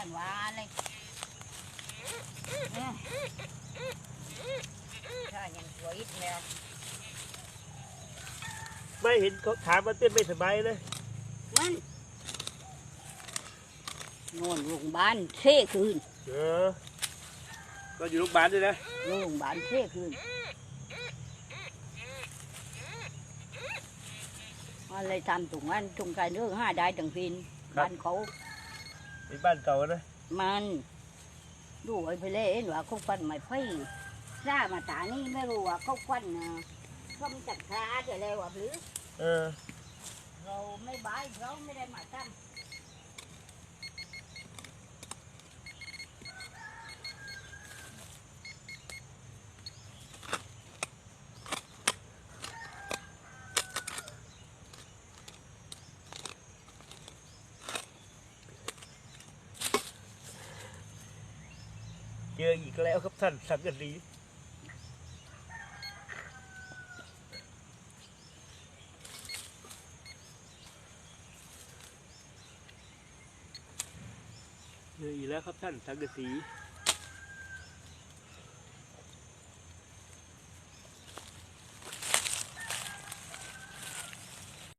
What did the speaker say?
านว่าเลยเออถ้ายังสวยอีกแล้วไม่เห็นเขาถามมาเต้นไม่สบายเลยมันนอนโรงพยาบาลเท่คืนเออก็อยู่โรงพยาบาลด้วยนะโรงพยาบาลเท่คืนอะไรทำตรงนั้นตรงการเรื่องห้าได้ดังฟินบ้านเขา เป็นบ้านเก่านะมันดูไอ้ไปเล่นว่าเขาฟันไม่ไพ่ซ่ามาตานี่ไม่รู้ว่าเขาฟันนะเขามันจัดคลาจะแล้วว่าหรือ เออ เราไม่บายเราไม่ได้มาทำ จออีกแล้วครับท่านสังกะสีเจออีกแล้วครับท่านสังกะสี